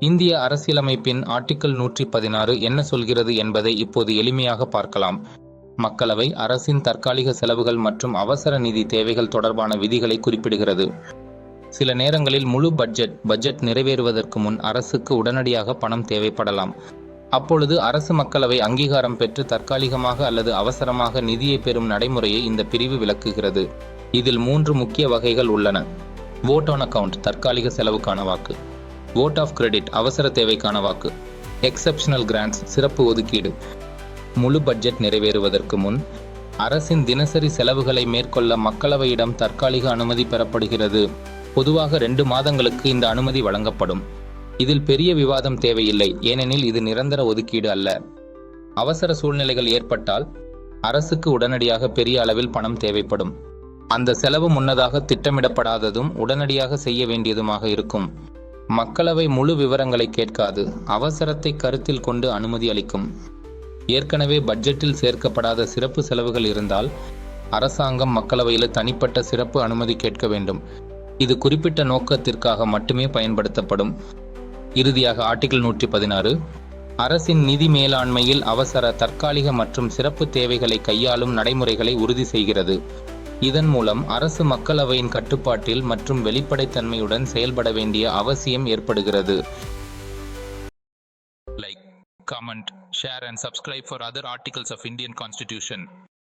இந்திய அரசியலமைப்பின் ஆர்டிக்கல் நூற்றி பதினாறு என்ன சொல்கிறது என்பதை இப்போது எளிமையாக பார்க்கலாம். மக்களவை அரசின் தற்காலிக செலவுகள் மற்றும் அவசர நிதி தேவைகள் தொடர்பான விதிகளை குறிப்பிடுகிறது. சில நேரங்களில் முழு பட்ஜெட் பட்ஜெட் நிறைவேறுவதற்கு முன் அரசுக்கு உடனடியாக பணம் தேவைப்படலாம். அப்பொழுது அரசு மக்களவை அங்கீகாரம் பெற்று தற்காலிகமாக அல்லது அவசரமாக நிதியை பெறும் நடைமுறையை இந்த பிரிவு விளக்குகிறது. இதில் மூன்று முக்கிய வகைகள் உள்ளன. ஓட் ஆன் அக்கவுண்ட் தற்காலிக செலவுக்கான வாக்கு. ஓட் ஆஃப் கிரெடிட் அவசர தேவைக்கான வாக்கு. எக்ஸப்ஷனல் கிராண்ட்ஸ் சிறப்பு ஒதுக்கீடு. முழு பட்ஜெட் நிறைவேறுவதற்கு முன் அரசின் தினசரி செலவுகளை மேற்கொள்ள மக்களவையிடம் தற்காலிக அனுமதி பெறப்படுகிறது. பொதுவாக ரெண்டு மாதங்களுக்கு இந்த அனுமதி வழங்கப்படும். இதில் பெரிய விவாதம் தேவையில்லை ஏனெனில் இது நிரந்தர ஒதுக்கீடு அல்ல. அவசர சூழ்நிலைகள் ஏற்பட்டால் அரசுக்கு உடனடியாக பெரிய அளவில் பணம் தேவைப்படும். அந்த செலவு முன்னதாக திட்டமிடப்படாததும் உடனடியாக செய்ய வேண்டியதுமாக இருக்கும். மக்களவை முழு விவரங்களை கேட்காது. அவசரத்தை கருத்தில் கொண்டு அனுமதி அளிக்கும். ஏற்கனவே பட்ஜெட்டில் சேர்க்கப்படாத சிறப்பு செலவுகள் இருந்தால் அரசாங்கம் மக்களவையில் தனிப்பட்ட சிறப்பு அனுமதி கேட்க வேண்டும். இது குறிப்பிட்ட நோக்கத்திற்காக மட்டுமே பயன்படுத்தப்படும். இறுதியாக ஆர்டிகிள் நூற்றி பதினாறு. அரசின் நிதி மேலாண்மையில் அவசர தற்காலிக மற்றும் சிறப்பு தேவைகளை கையாளும் நடைமுறைகளை உறுதி செய்கிறது. இதன் மூலம் அரசு மக்களவையின் கட்டுப்பாட்டில் மற்றும் வெளிப்படைத்தன்மையுடன் செயல்பட வேண்டிய அவசியம் ஏற்படுகிறது. Like comment share and subscribe for other articles of Indian constitution